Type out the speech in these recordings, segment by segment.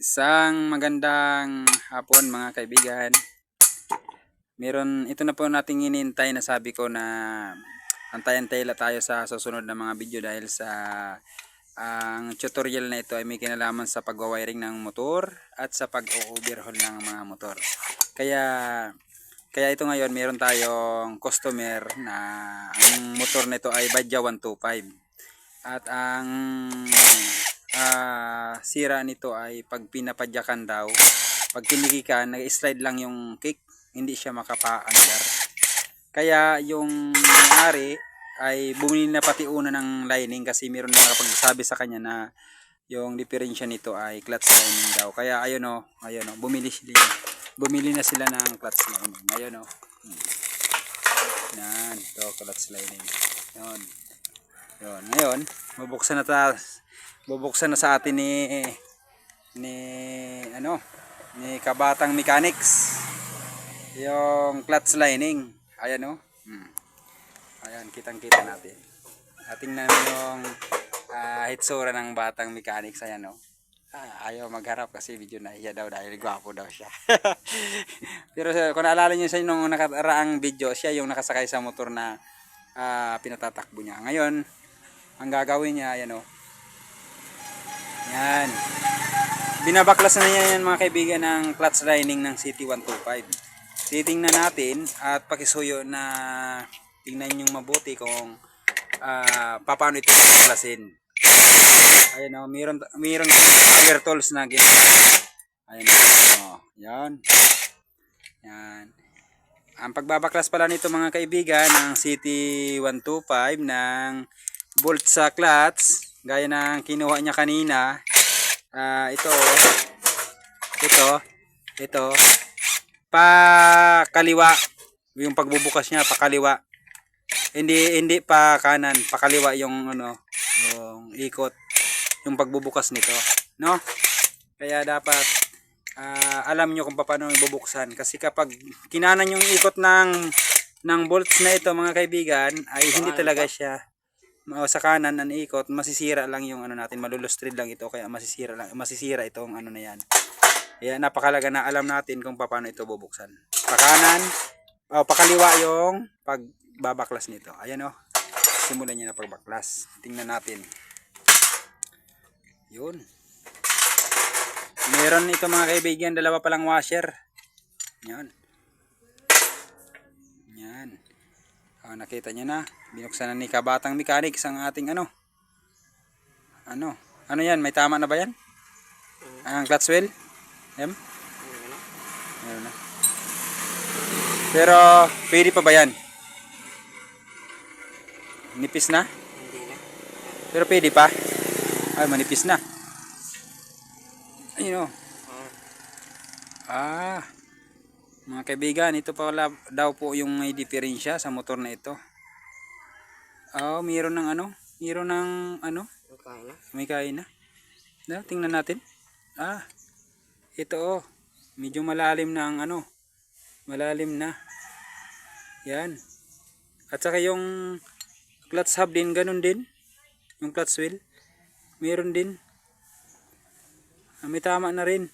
Isang magandang hapon mga kaibigan. Meron, ito na po nating inintay na sabi ko na antay-antay la tayo sa susunod na mga video dahil sa ang tutorial na ito ay may kinalaman sa pagwawiring ng motor at sa pag-overhaul ng mga motor. Kaya kaya ito ngayon meron tayong customer na ang motor nito ay Badja 125. At ang ah, sira nito ay pag pinapadyakan daw, pag kinikikan, nag-slide lang yung kick, hindi siya makapa-andar. Kaya yung nangyari ay bumili na pati una ng lining kasi meron na nakapagsabi sa kanya na yung diferensya nito ay clutch lining daw. Kaya ayun o, ayun o, bumili sila. Bumili na sila ng clutch lining. Ayun o. Hmm. Yan, ito clutch lining. Yun. Yun, ngayon, bubuksan na ta bubuksan na sa atin ni ni ano, ni Kabatang Mechanics. Yung clutch lining. Ayan oh. Hmm. Ayan, kitang-kita natin. At tingnan mo yung ah, hitsura ng batang mechanics. Ayan oh. Ah, ayaw magharap kasi video na iya daw dahil gwapo daw siya. Pero kung naalala niyo sa nung nakaraang video, siya yung nakasakay sa motor na ah, pinatatakbo niya. Ngayon, ang gagawin niya, ayan o. Yan. Binabaklas na niya yan mga kaibigan ng clutch lining ng CT125. Titingnan natin at pakisuyo na tingnan yung mabuti kung ah, paano ito baklasin. Ayan o, mayroon, mayroon air tools na ginawa. Ayan o, yan. Yan. Ang pagbabaklas pala nito mga kaibigan ng CT125 ng bolt sa clutch gaya ng kinuha niya kanina. Ah ito. Ito. Ito. Pa kaliwa yung pagbubukas niya pa kaliwa hindi hindi pa kanan. Pa kaliwa yung ano yung ikot. Yung pagbubukas nito. No? Kaya dapat ah, alam nyo kung paano ibubuksan kasi kapag kinanan yung ikot ng ng bolts na ito mga kaibigan ay hindi talaga siya o, sa kanan ang ikot masisira lang yung ano natin malulustrid lang ito kaya masisira lang masisira itong ano na yan. Kaya napakalaga na alam natin kung paano ito bubuksan. Pakanan o pakaliwa yung pagbabaklas nito. Ayan o simulan niya na pagbaklas. Tingnan natin. Yun. Meron ito mga kaibigan dalawa palang washer. Yan. Yan. Oh, nakita niyo na. Binuksan na ni Kabatang Mechanics ang ating ano. Ano? Ano yan? May tama na ba yan? Ang clutch wheel? Em? Meron na. Pero, pwede pa ba yan? Nipis na? Hindi na. Pero pwede pa? Ay, manipis na. Ayun o. Ah, Ah. Mga kaibigan, ito pala daw po yung may diferensya sa motor na ito. Oh, mayroon ng ano? Mayroon ng ano? okay na. May kain na. Na, tingnan natin. Ah. Ito oh. Medyo malalim na ang ano. Malalim na. Yan. At saka yung clutch hub din, ganun din. Yung clutch wheel. Meron din. Ah, may tama na rin.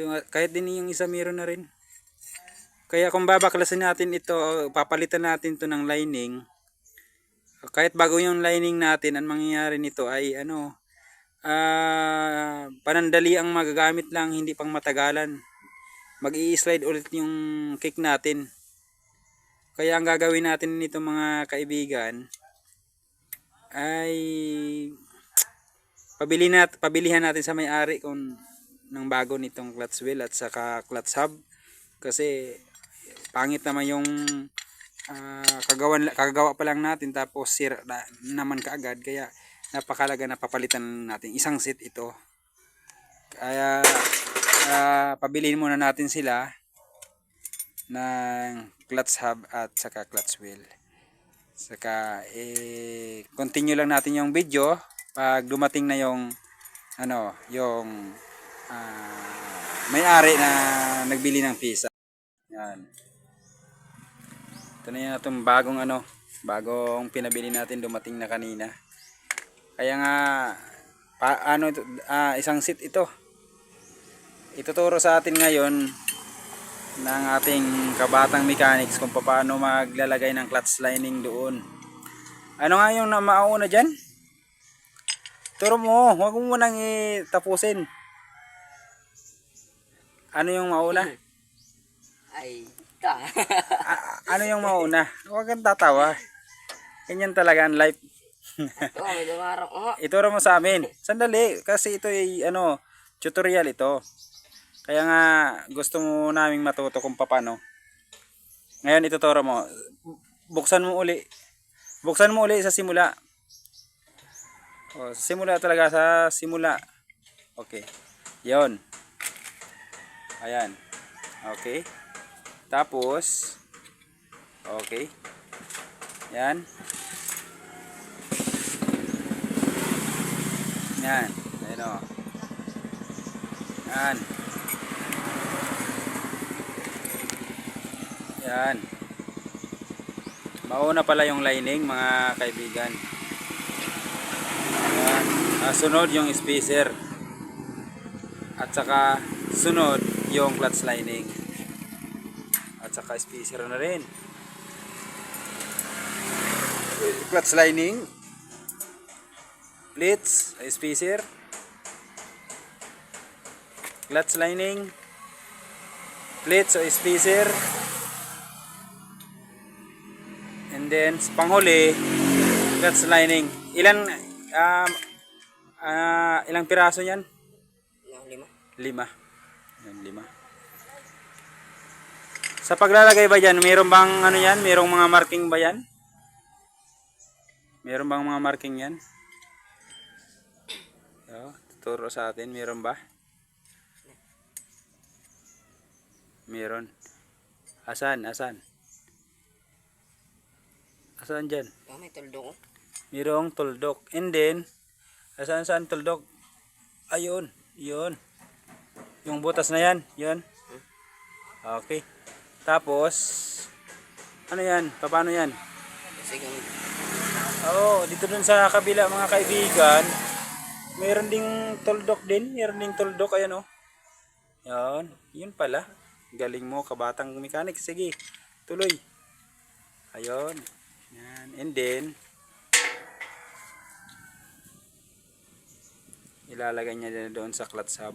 Yung, kahit din yung isa meron na rin. Kaya kung babaklasin natin ito, papalitan natin to ng lining, kahit bago yung lining natin, ang mangyayari nito ay ano, ah panandali ang magagamit lang, hindi pang matagalan. mag slide ulit yung kick natin. Kaya ang gagawin natin nito mga kaibigan ay pabili nat pabilihan natin sa may-ari kung ng bago nitong clutch wheel at saka clutch hub kasi pangit naman yung ah, kagawan kagagawa pa lang natin tapos sira na, naman kaagad. Kaya napakalaga na papalitan natin. Isang set ito. Kaya ah, pabilihin muna natin sila ng clutch hub at saka clutch wheel. Saka eh continue lang natin yung video pag dumating na yung ano yung ah, may-ari na nagbili ng pizza yan ito na yung itong bagong ano, bagong pinabili natin dumating na kanina. Kaya nga pa, ano ito, ah, isang seat ito. ituturo sa atin ngayon ng ating kabatang mechanics kung paano maglalagay ng clutch lining doon. Ano nga yung na mauna dyan? Turo mo, huwag mo munang itapusin. Ano yung mauna? Ay, ta. A- ano yung mauna? Huwag kang tatawa. Ganyan talaga ang life. Oo, may dumarang. Oo. Ituro mo sa amin. Sandali, kasi ito ay ano, tutorial ito. Kaya nga gusto mo naming matuto kung paano. Ngayon ituturo mo. Buksan mo uli. Buksan mo uli sa simula. O, sa simula talaga sa simula. Okay. 'Yon. Ayan. Okay. Tapos Okay. Yan. Yan. Ayan o. Yan. Yan. Mauna pala yung lining mga kaibigan. Yan. Ah, sunod yung spacer. At saka sunod yung clutch lining. At saka spacer na rin. Clutch lining. Plates, spacer. Clutch lining. Plates o spacer. And then, panghuli, clutch lining. Ilan, um, ah, ilang piraso yan? Ano, lima? Lima. Yan, lima. Sa paglalagay ba dyan, mayroon bang ano yan? Mayroong mga marking ba yan? Mayroon bang mga marking yan? So, tuturo sa atin, mayroon ba? Mayroon. Asan? Asan? Asan dyan? Oo, may tuldo ko. Mayroong tuldok. And then, asan saan tuldok? Ayun, yun. Yung butas na yan, yun. Okay. Tapos, ano yan? Paano yan? Oo, dito dun sa kabila mga kaibigan, meron ding tuldok din. Meron ding tuldok, ayan o. Yan, yun pala. Galing mo, kabatang mechanic. Sige, tuloy. Ayun. Yan. And then, ilalagay niya doon sa clutch hub.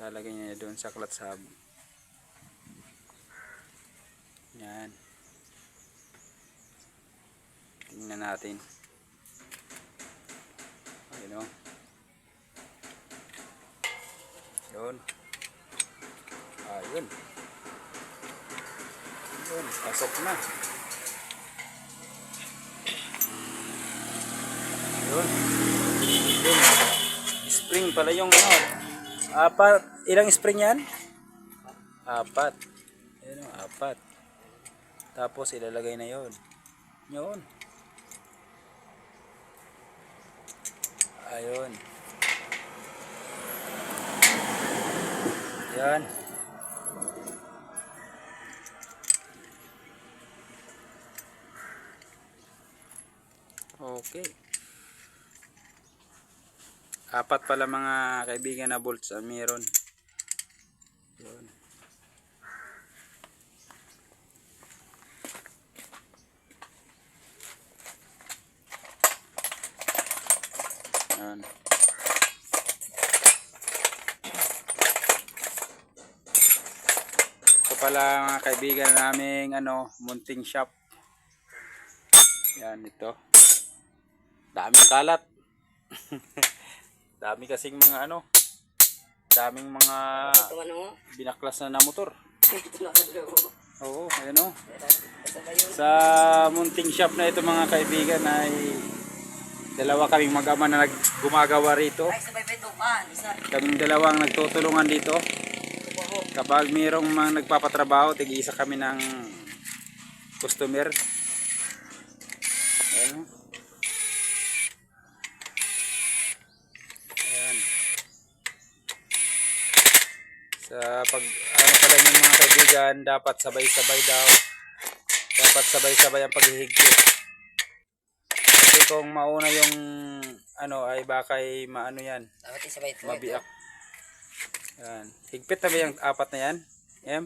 Ilalagay niya doon sa clutch hub. Yan. Tingnan natin. Ayun o. Yun. Ayun. Yun. Pasok na. Yun. Yun. Spring pala yung ano. Apat. Ilang spring yan? Apat. Tapos ilalagay na yon. Yun. Ayun. Yan. Okay. Apat pala mga kaibigan na bolts ang meron. Yun. Yan. Ito pala mga kaibigan naming ano, munting shop. Yan ito. Daming kalat. Dami kasing mga ano, daming mga ano binaklas na na motor. Ko. Oo, ayun o. Yun. Sa munting shop na ito mga kaibigan ay dalawa kaming mag-ama na gumagawa rito. Ah. Kaming dalawang nagtutulungan dito. Kapag mayroong mga nagpapatrabaho, tig-isa kami ng customer. Ayan. Ayan. Sa pag ano pala yung mga kaibigan, dapat sabay-sabay daw. Dapat sabay-sabay ang paghihigpit. Kasi kung mauna yung ano ay baka ay maano yan, Dapat isabay ito. mabiak. Yan. Higpit na ba yung apat na yan? Em?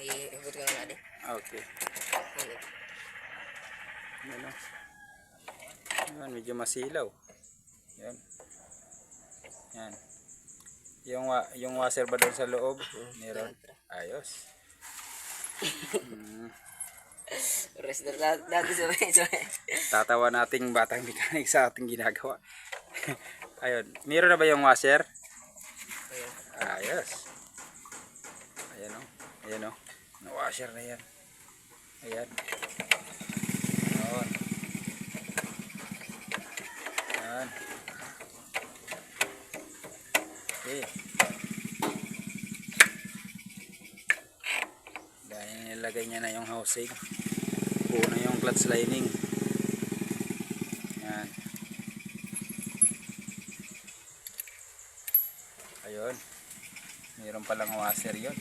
Ay, ikot ko na nga di. Okay. Yan o. Yan, medyo masilaw. Yan. Yan. Yung, wa yung washer ba doon sa loob? Meron. Ayos. Mm. Rest na dati sa. Tatawa nating batang mechanic sa ating ginagawa. Ayun. Meron na ba yung washer? Ayun. Ayos. Ayan o. Ayan o. Na-washer na yan. Ayan. Ayan. Ayan. Okay. Dahil nilagay niya na yung housing. Buo na yung clutch lining. Ayan. Ayun. Mayroon palang washer yon.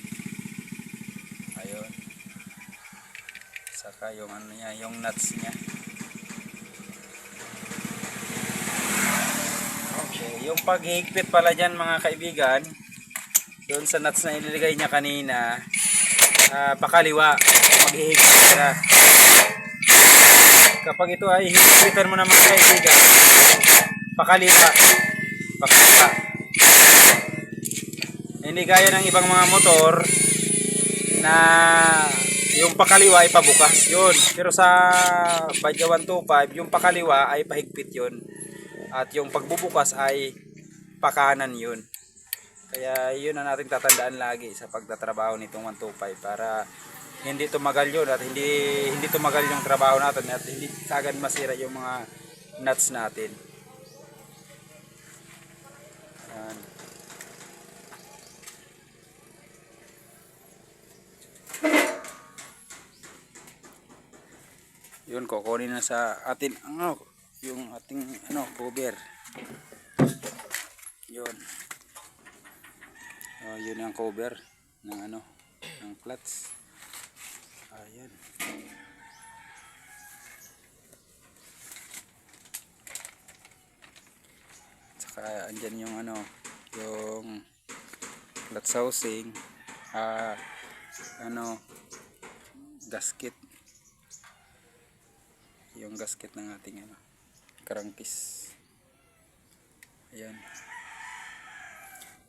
Ayun. Saka yung ano niya, yung nuts niya. Okay, yung paghihigpit pala dyan mga kaibigan, doon sa nuts na ililigay niya kanina, ah, pakaliwa, maghihigpit ka. Kapag ito ay higpitan mo na mga kaibigan, pakaliwa, pakaliwa. Hindi gaya ng ibang mga motor na yung pakaliwa ay pabukas yun. Pero sa Badya 125, yung pakaliwa ay pahigpit yun. At yung pagbubukas ay pakanan yun. Kaya yun ang nating tatandaan lagi sa pagtatrabaho nitong 125 para hindi tumagal yun at hindi hindi tumagal yung trabaho natin at hindi kagad masira yung mga nuts natin. Yan. Yun kukunin na sa atin ano yung ating ano cover yun. Oh, yun ang cover ng ano ng clutch ayan. Saka andyan yung ano yung clutch housing ah ano gasket yung gasket ng ating ano, crankcase. Ayan.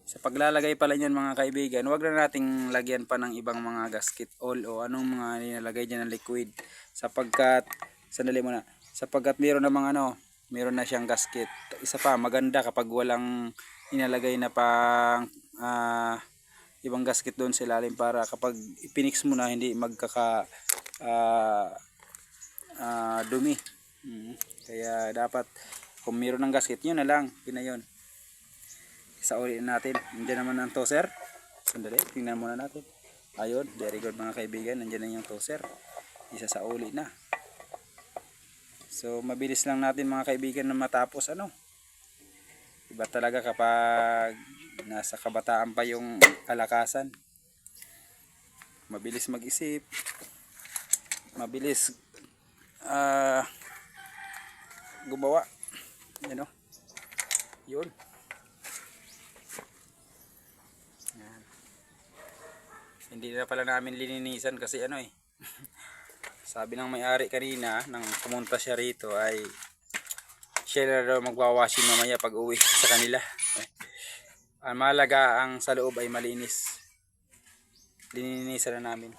Sa paglalagay pala niyan mga kaibigan, wag na nating lagyan pa ng ibang mga gasket oil o anong mga nilalagay diyan na liquid sapagkat sandali muna sapagkat meron namang ano meron na siyang gasket isa pa maganda kapag walang inalagay na pang ah, ibang gasket doon sa ilalim para kapag ipinix mo na hindi magkaka ah, ah, dumi. Mm. Kaya dapat kung mayroon ng gasket yun na lang, yun na yun. Isa natin. Nandiyan naman ang toser. Sandali, tingnan muna natin. Ayun, very good mga kaibigan. Nandiyan na yung toser. Isa sa uli na. So, mabilis lang natin mga kaibigan na matapos ano. Iba talaga kapag nasa kabataan pa yung kalakasan. Mabilis mag-isip. Mabilis ah gumawa. Know yun. Yan. hindi na pala namin lininisan kasi ano eh. Sabi ng may-ari kanina nang pumunta siya rito ay siya na daw magwawashing mamaya pag uwi sa kanila. Ang malaga ang sa loob ay malinis. Lininisan na namin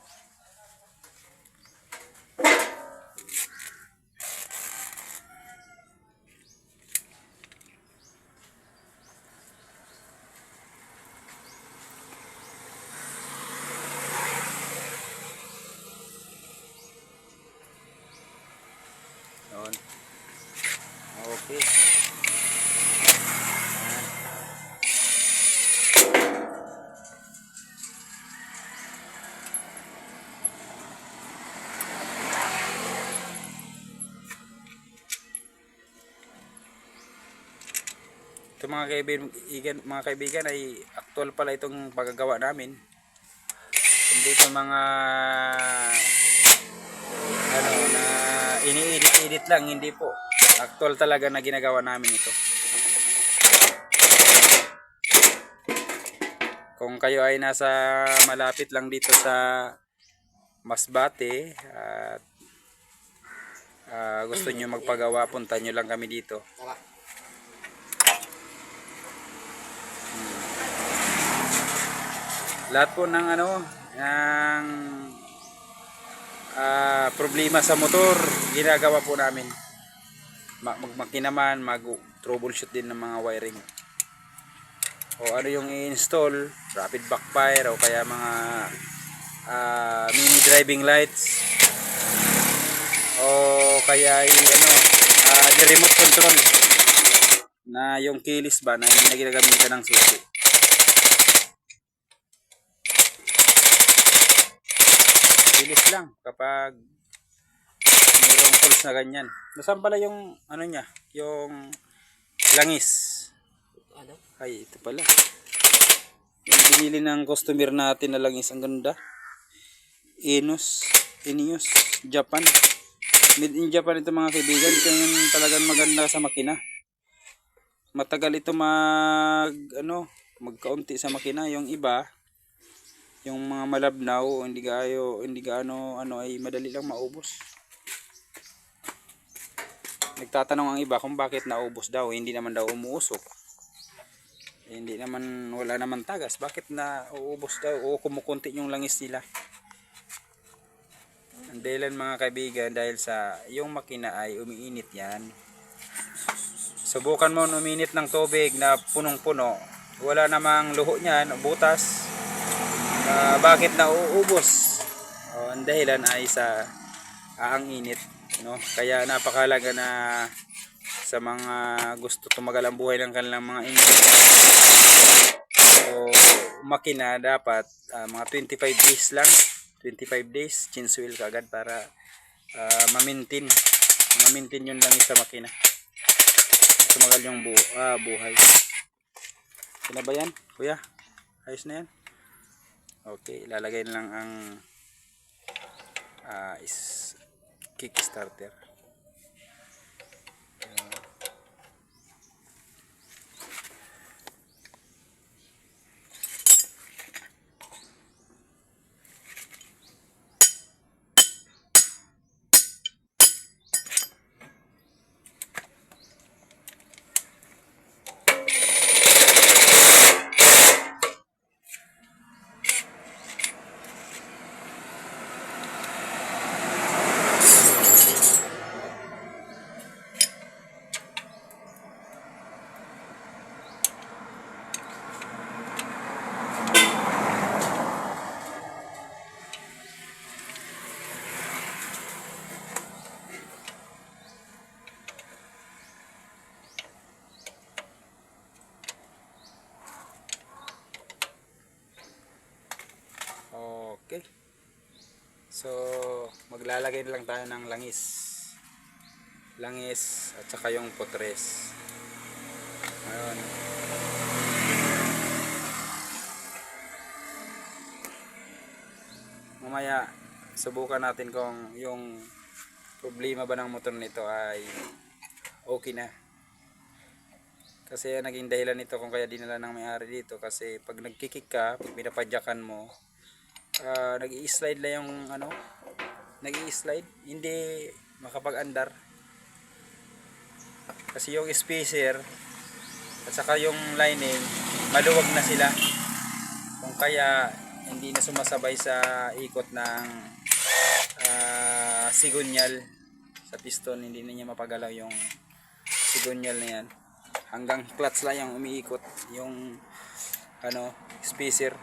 Ito mga kaibigan, mga kaibigan ay actual pala itong paggagawa namin. Hindi ito mga ano na ini-edit-edit lang, hindi po. Actual talaga na ginagawa namin ito. Kung kayo ay nasa malapit lang dito sa Masbate at ah, gusto nyo magpagawa, punta nyo lang kami dito. Lahat po ng ano, ng ah, problema sa motor, ginagawa po namin. Ma- Magmakinaman, mag-troubleshoot din ng mga wiring. O ano yung i-install, rapid backfire o kaya mga ah, mini driving lights. O kaya i ano, ah, yung remote control na yung kilis ba na na ginagamitan ng susi. Bilis lang kapag mayroong pulse na ganyan. Nasaan pala yung ano niya? Yung langis. Ano? Ay, ito pala. Yung binili ng customer natin na langis. Ang ganda. Enos. Enios. Japan. Made in Japan ito mga kaibigan. Ito yung talagang maganda sa makina. Matagal ito mag ano magkaunti sa makina. Yung iba yung mga malabnaw hindi gayo hindi gaano ano ay madali lang maubos. Nagtatanong ang iba kung bakit naubos daw hindi naman daw umuusok. Eh, hindi naman wala naman tagas. Bakit na uubos daw? O kumukunti yung langis nila? Ang dahilan mga kaibigan dahil sa yung makina ay umiinit yan. Subukan mo uminit ng tubig na punong-puno. Wala namang luho niyan butas Ah, bakit nauubos? O, ang dahilan ay sa ah, ang init, no? Kaya napakalaga na sa mga gusto tumagal ang buhay ng kanilang mga engine. O makina dapat ah, mga 25 days lang, 25 days change oil kagad para ah, ma-maintain, ma-maintain yun lang sa makina. Tumagal yung bu ah, buhay. Sino ba yan? Kuya, ayos na yan? Okay, ilalagay lang ang ah, is kickstarter. Okay. So, maglalagay lang tayo ng langis. Langis at saka yung potres. Ayun. Mamaya, subukan natin kung yung problema ba ng motor nito ay okay na. Kasi naging dahilan nito kung kaya dinala ng may-ari dito kasi pag nagkikik ka, pag pinapadyakan mo, ah nag-i-slide lang yung ano, nag-i-slide, hindi makapag-andar. Kasi yung spacer at saka yung lining, maluwag na sila. Kung kaya hindi na sumasabay sa ikot ng ah, sigunyal sa piston, hindi na niya mapagalaw yung sigunyal na yan. Hanggang clutch lang yung umiikot, yung ano, spacer.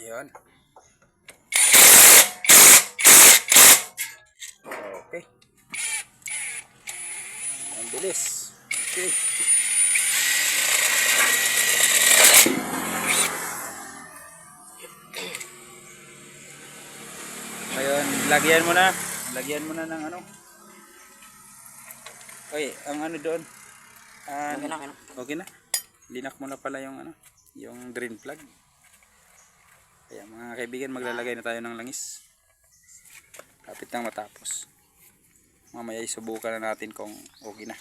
Ayan. Okay. Ang bilis. Okay. Ngayon, lagyan mo na. Lagyan mo na ng ano. Oy, ang ano doon. Ah, Okay na, okay na. Okay na. Linak mo na pala yung ano, yung drain plug. Kaya mga kaibigan, maglalagay na tayo ng langis. Kapit nang matapos. Mamaya isubukan na natin kung okay na.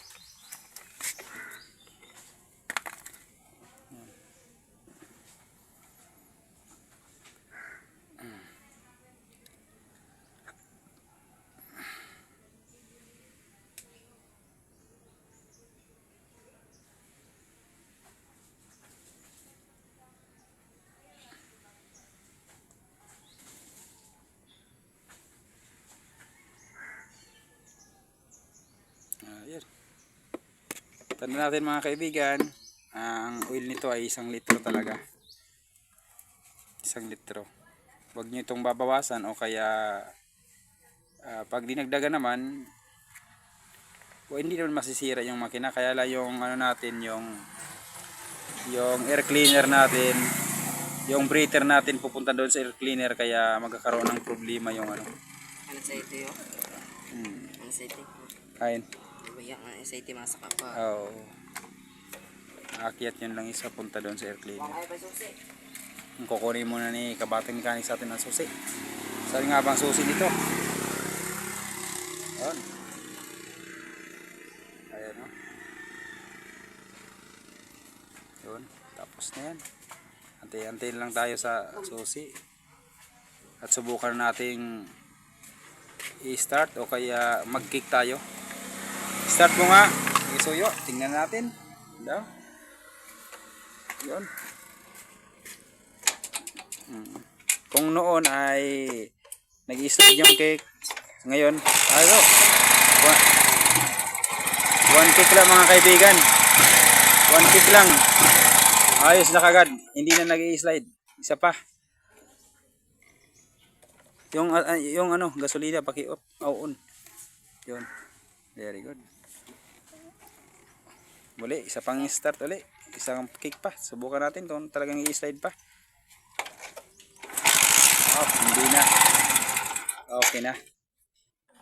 Ayan. Tanda natin mga kaibigan, ang oil nito ay isang litro talaga. Isang litro. Huwag nyo itong babawasan o kaya ah, pag dinagdagan naman, o hindi naman masisira yung makina. Kaya lang yung ano natin, yung yung air cleaner natin, yung breather natin pupunta doon sa air cleaner kaya magkakaroon ng problema yung ano. Ano sa ito yun? Hmm. Ano sa yan? Ano sa ito? Masaka pa. Oo. Aakyat yun lang isa punta doon sa air cleaner. Kukunin muna ni kabatang mechanic sa atin ng susi. Saan nga bang susi nito? Ayan. Ayan o. Yun. Tapos na yan. Antay-antay lang tayo sa susi. At subukan nating i-start o kaya mag-kick tayo. Start mo nga. Isuyo. Tingnan natin. Daw. Yun. Mm. Kung noon ay nag-i-slide yung cake, ngayon, ano, one, one cake lang mga kaibigan. One cake lang. Ayos na kagad. Hindi na nag-i-slide. Isa pa. Yung, ah, yung ano, gasolina, paki-off, on. Yun. Very good. Muli, isa pang start uli. Isang kick pa. Subukan natin kung talagang i-slide pa. Oh, hindi na. Okay na.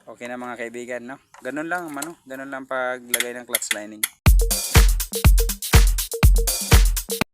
Okay na mga kaibigan, no? Ganun lang, ano? Ganun lang paglagay ng clutch lining.